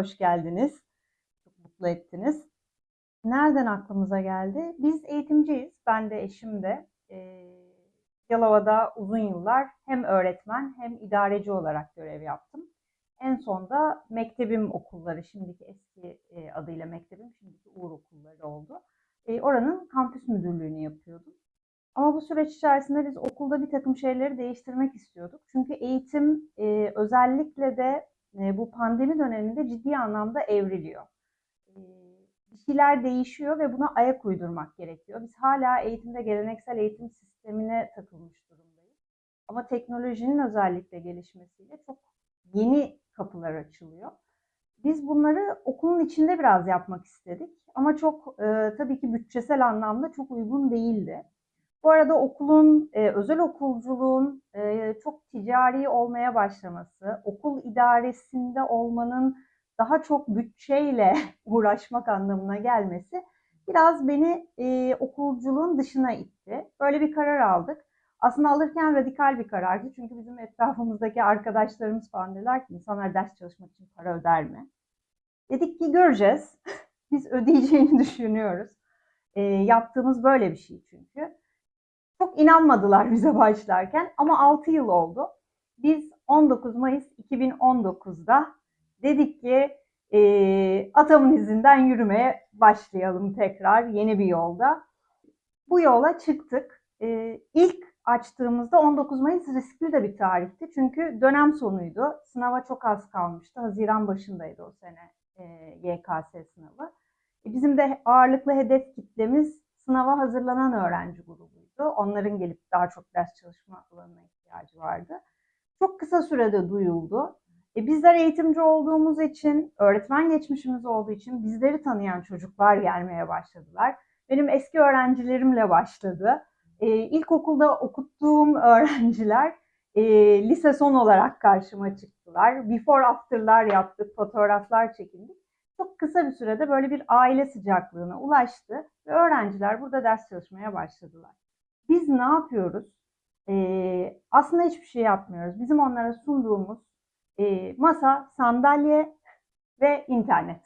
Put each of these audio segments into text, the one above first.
hoş geldiniz. Çok mutlu ettiniz. Nereden aklımıza geldi? Biz eğitimciyiz. Ben de eşim de. Ee, Yalova'da uzun yıllar hem öğretmen hem idareci olarak görev yaptım. En son da mektebim okulları, şimdiki eski e, adıyla mektebim, şimdiki Uğur okulları oldu. E, oranın kampüs müdürlüğünü yapıyordum. Ama bu süreç içerisinde biz okulda bir takım şeyleri değiştirmek istiyorduk. Çünkü eğitim e, özellikle de e, bu pandemi döneminde ciddi anlamda evriliyor. E, bir şeyler değişiyor ve buna ayak uydurmak gerekiyor. Biz hala eğitimde geleneksel eğitim sistemine takılmış durumdayız. Ama teknolojinin özellikle gelişmesiyle çok yeni kapılar açılıyor. Biz bunları okulun içinde biraz yapmak istedik. Ama çok e, tabii ki bütçesel anlamda çok uygun değildi. Bu arada okulun, e, özel okulculuğun e, çok ticari olmaya başlaması, okul idaresinde olmanın daha çok bütçeyle uğraşmak anlamına gelmesi biraz beni e, okulculuğun dışına itti. Böyle bir karar aldık. Aslında alırken radikal bir karardı. Çünkü bizim etrafımızdaki arkadaşlarımız falan dediler ki insanlar ders çalışmak için para öder mi? Dedik ki göreceğiz. Biz ödeyeceğini düşünüyoruz. E, yaptığımız böyle bir şey çünkü. Çok inanmadılar bize başlarken ama 6 yıl oldu. Biz 19 Mayıs 2019'da dedik ki e, atamın izinden yürümeye başlayalım tekrar yeni bir yolda. Bu yola çıktık. E, ilk açtığımızda 19 Mayıs riskli de bir tarihti. Çünkü dönem sonuydu. Sınava çok az kalmıştı. Haziran başındaydı o sene e, YKS sınavı. E, bizim de ağırlıklı hedef kitlemiz sınava hazırlanan öğrenci grubuydu. Onların gelip daha çok ders çalışma alanına ihtiyacı vardı. Çok kısa sürede duyuldu. E bizler eğitimci olduğumuz için, öğretmen geçmişimiz olduğu için bizleri tanıyan çocuklar gelmeye başladılar. Benim eski öğrencilerimle başladı. E, ilkokulda okuttuğum öğrenciler e, lise son olarak karşıma çıktılar. Before after'lar yaptık, fotoğraflar çekindik. Çok kısa bir sürede böyle bir aile sıcaklığına ulaştı ve öğrenciler burada ders çalışmaya başladılar. Biz ne yapıyoruz? Ee, aslında hiçbir şey yapmıyoruz. Bizim onlara sunduğumuz e, masa, sandalye ve internet.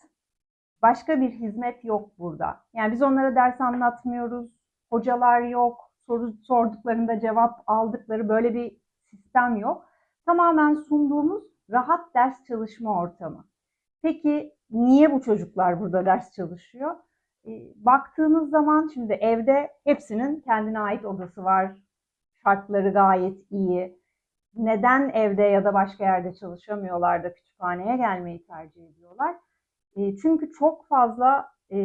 Başka bir hizmet yok burada. Yani biz onlara ders anlatmıyoruz, hocalar yok, soru sorduklarında cevap aldıkları böyle bir sistem yok. Tamamen sunduğumuz rahat ders çalışma ortamı. Peki niye bu çocuklar burada ders çalışıyor? E, baktığınız zaman şimdi evde hepsinin kendine ait odası var. Şartları gayet iyi. Neden evde ya da başka yerde çalışamıyorlar da kütüphaneye gelmeyi tercih ediyorlar? E, çünkü çok fazla e,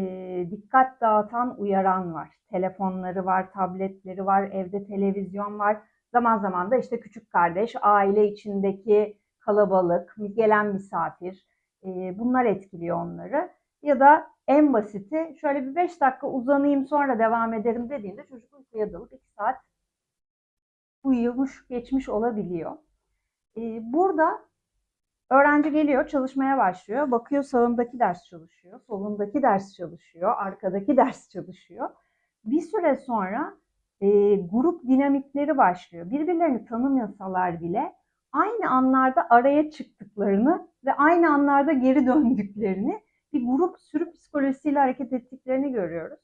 dikkat dağıtan uyaran var. Telefonları var, tabletleri var, evde televizyon var. Zaman zaman da işte küçük kardeş, aile içindeki kalabalık, gelen misafir, bunlar etkiliyor onları. Ya da en basiti şöyle bir 5 dakika uzanayım sonra devam ederim dediğinde çocuk uykuya dalıp 2 saat uyumuş geçmiş olabiliyor. Burada öğrenci geliyor çalışmaya başlıyor. Bakıyor sağındaki ders çalışıyor, solundaki ders çalışıyor, arkadaki ders çalışıyor. Bir süre sonra e, grup dinamikleri başlıyor. Birbirlerini tanımıyorsalar bile aynı anlarda araya çıktıklarını ve aynı anlarda geri döndüklerini bir grup sürü psikolojisiyle hareket ettiklerini görüyoruz.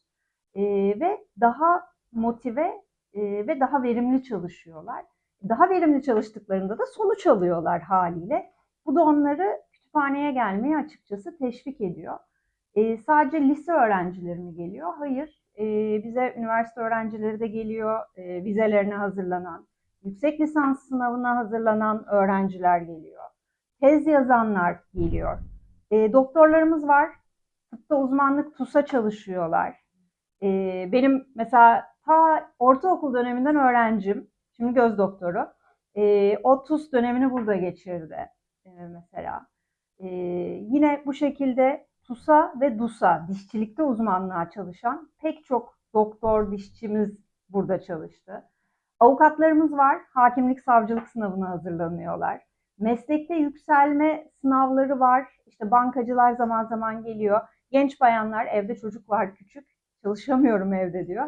E, ve daha motive e, ve daha verimli çalışıyorlar. Daha verimli çalıştıklarında da sonuç alıyorlar haliyle. Bu da onları kütüphaneye gelmeye açıkçası teşvik ediyor. E, sadece lise öğrencileri mi geliyor? Hayır. E, bize üniversite öğrencileri de geliyor. E, vizelerine hazırlanan, yüksek lisans sınavına hazırlanan öğrenciler geliyor. Tez yazanlar geliyor. E, doktorlarımız var. Tıpta uzmanlık TUS'a çalışıyorlar. E, benim mesela ta ortaokul döneminden öğrencim, şimdi göz doktoru. E, o TUS dönemini burada geçirdi e, mesela. E, yine bu şekilde TUS'a ve DUS'a, dişçilikte uzmanlığa çalışan pek çok doktor, dişçimiz burada çalıştı. Avukatlarımız var, hakimlik savcılık sınavına hazırlanıyorlar. Meslekte yükselme sınavları var. İşte bankacılar zaman zaman geliyor. Genç bayanlar evde çocuk var küçük, çalışamıyorum evde diyor.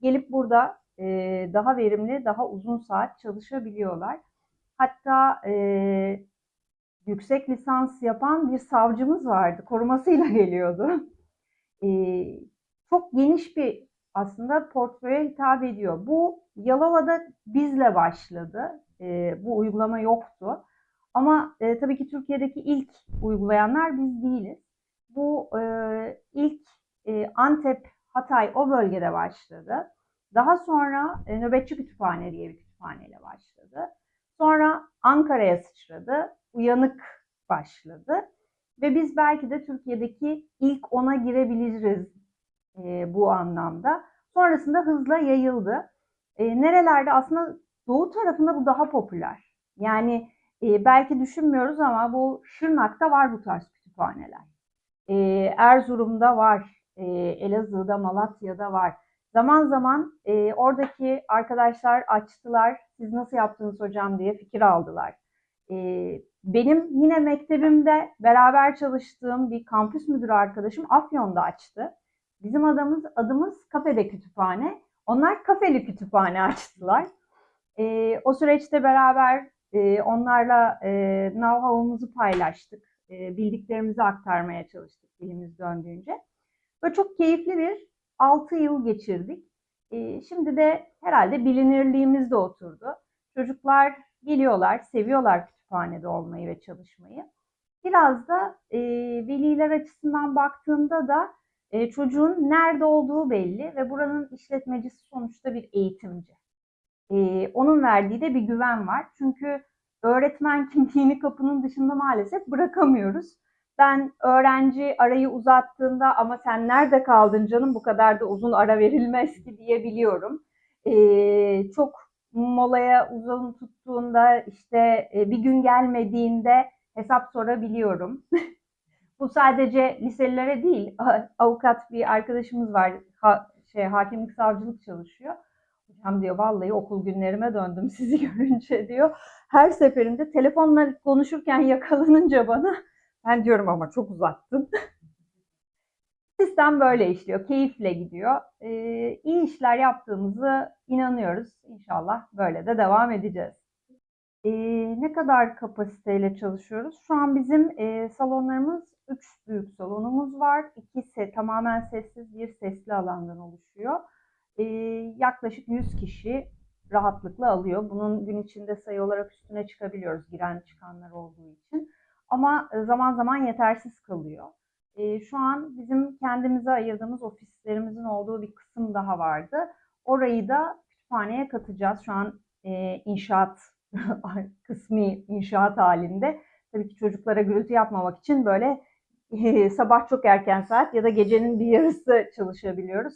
Gelip burada e, daha verimli, daha uzun saat çalışabiliyorlar. Hatta e, yüksek lisans yapan bir savcımız vardı. Korumasıyla geliyordu. E, çok geniş bir aslında portföye hitap ediyor. Bu Yalova'da bizle başladı. E, bu uygulama yoktu. Ama e, tabii ki Türkiye'deki ilk uygulayanlar biz değiliz. Bu e, ilk e, Antep, Hatay o bölgede başladı. Daha sonra e, Nöbetçi Kütüphane diye bir kütüphaneyle başladı. Sonra Ankara'ya sıçradı. Uyanık başladı. Ve biz belki de Türkiye'deki ilk ona girebiliriz e, bu anlamda. Sonrasında hızla yayıldı. E, nerelerde aslında doğu tarafında bu daha popüler. Yani e, belki düşünmüyoruz ama bu Şırnak'ta var bu tarz kütüphaneler. E, Erzurum'da var, e, Elazığ'da, Malatya'da var. Zaman zaman e, oradaki arkadaşlar açtılar, siz nasıl yaptınız hocam diye fikir aldılar. E, benim yine mektebimde beraber çalıştığım bir kampüs müdürü arkadaşım Afyon'da açtı. Bizim adımız, adımız kafede kütüphane. Onlar kafeli kütüphane açtılar. E, o süreçte beraber e, onlarla e, know-how'umuzu paylaştık. E, bildiklerimizi aktarmaya çalıştık dilimiz döndüğünce. Böyle çok keyifli bir 6 yıl geçirdik. E, şimdi de herhalde bilinirliğimiz de oturdu. Çocuklar geliyorlar, seviyorlar kütüphanede olmayı ve çalışmayı. Biraz da e, veliler açısından baktığımda da e, çocuğun nerede olduğu belli ve buranın işletmecisi sonuçta bir eğitimci. E, onun verdiği de bir güven var. Çünkü öğretmen kimliğini kapının dışında maalesef bırakamıyoruz. Ben öğrenci arayı uzattığında ama sen nerede kaldın canım bu kadar da uzun ara verilmez ki diyebiliyorum. E, çok molaya uzun tuttuğunda işte e, bir gün gelmediğinde hesap sorabiliyorum. Bu sadece liselilere değil, avukat bir arkadaşımız var, ha, şey hakimlik savcılık çalışıyor. Hocam diyor vallahi okul günlerime döndüm sizi görünce diyor. Her seferinde telefonla konuşurken yakalanınca bana ben diyorum ama çok uzattın. Sistem böyle işliyor, keyifle gidiyor. Ee, iyi işler yaptığımızı inanıyoruz. İnşallah böyle de devam edeceğiz. Ee, ne kadar kapasiteyle çalışıyoruz? Şu an bizim e, salonlarımız 3 büyük salonumuz var. İkisi tamamen sessiz, bir sesli alandan oluşuyor. Ee, yaklaşık 100 kişi rahatlıkla alıyor. Bunun gün içinde sayı olarak üstüne çıkabiliyoruz giren çıkanlar olduğu için. Ama e, zaman zaman yetersiz kalıyor. E, şu an bizim kendimize ayırdığımız ofislerimizin olduğu bir kısım daha vardı. Orayı da kütüphaneye katacağız. Şu an e, inşaat kısmi inşaat halinde. Tabii ki çocuklara gürültü yapmamak için böyle e, sabah çok erken saat ya da gecenin bir yarısı çalışabiliyoruz.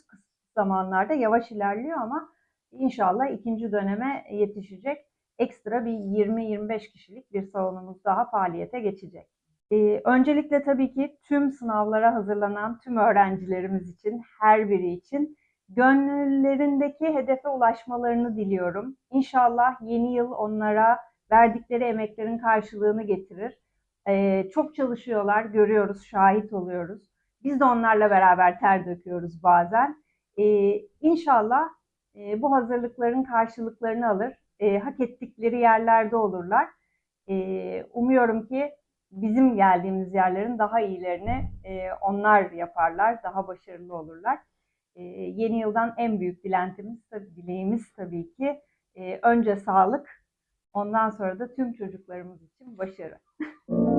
Zamanlarda yavaş ilerliyor ama inşallah ikinci döneme yetişecek. Ekstra bir 20-25 kişilik bir salonumuz daha faaliyete geçecek. Ee, öncelikle tabii ki tüm sınavlara hazırlanan tüm öğrencilerimiz için, her biri için gönüllerindeki hedefe ulaşmalarını diliyorum. İnşallah yeni yıl onlara verdikleri emeklerin karşılığını getirir. Ee, çok çalışıyorlar, görüyoruz, şahit oluyoruz. Biz de onlarla beraber ter döküyoruz bazen. Ee, inşallah e, bu hazırlıkların karşılıklarını alır, e, hak ettikleri yerlerde olurlar. E, umuyorum ki bizim geldiğimiz yerlerin daha iyilerini e, onlar yaparlar, daha başarılı olurlar. E, yeni yıldan en büyük dilentimiz, dileğimiz tabii ki e, önce sağlık, ondan sonra da tüm çocuklarımız için başarı.